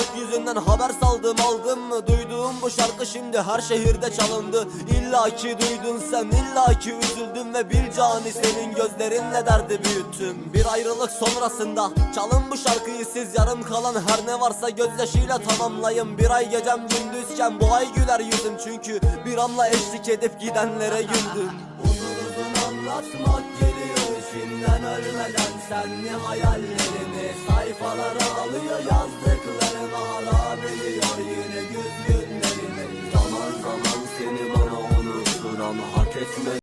Gökyüzünden haber saldım aldım mı? Duyduğum bu şarkı şimdi her şehirde çalındı. İlla ki duydun sen illa ki üzüldüm Ve bir cani senin gözlerinle derdi büyüttüm. Bir ayrılık sonrasında çalın bu şarkıyı siz. Yarım kalan her ne varsa gözyaşıyla tamamlayın. Bir ay gecem gündüzken bu ay güler yüzüm. Çünkü bir anla eşlik edip gidenlere güldüm. Uzun anlatmak geliyor içimden ölmeden Senli hayallerimi unutturan hak etme